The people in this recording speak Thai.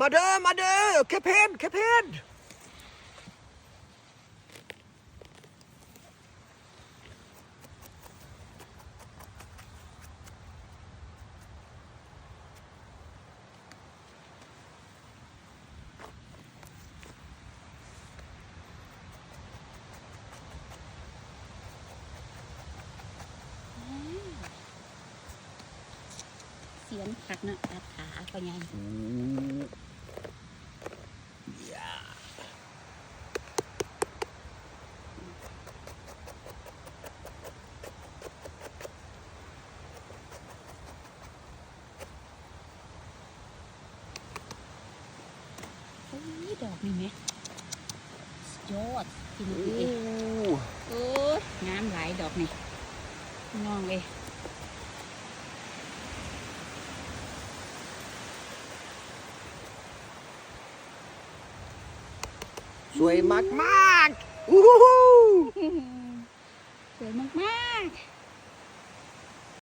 มาเด้อมาเด้อแคเพนแคเพนเสียงผักเนาะตัดขาก็ยัง อ้ยดอกนี่ไหมสุดยอดกินโอ้ดีโอ้ยงามหลายดอกนี่พี่น้องเลยสวยมากมากๆอู้หูสวยมากๆ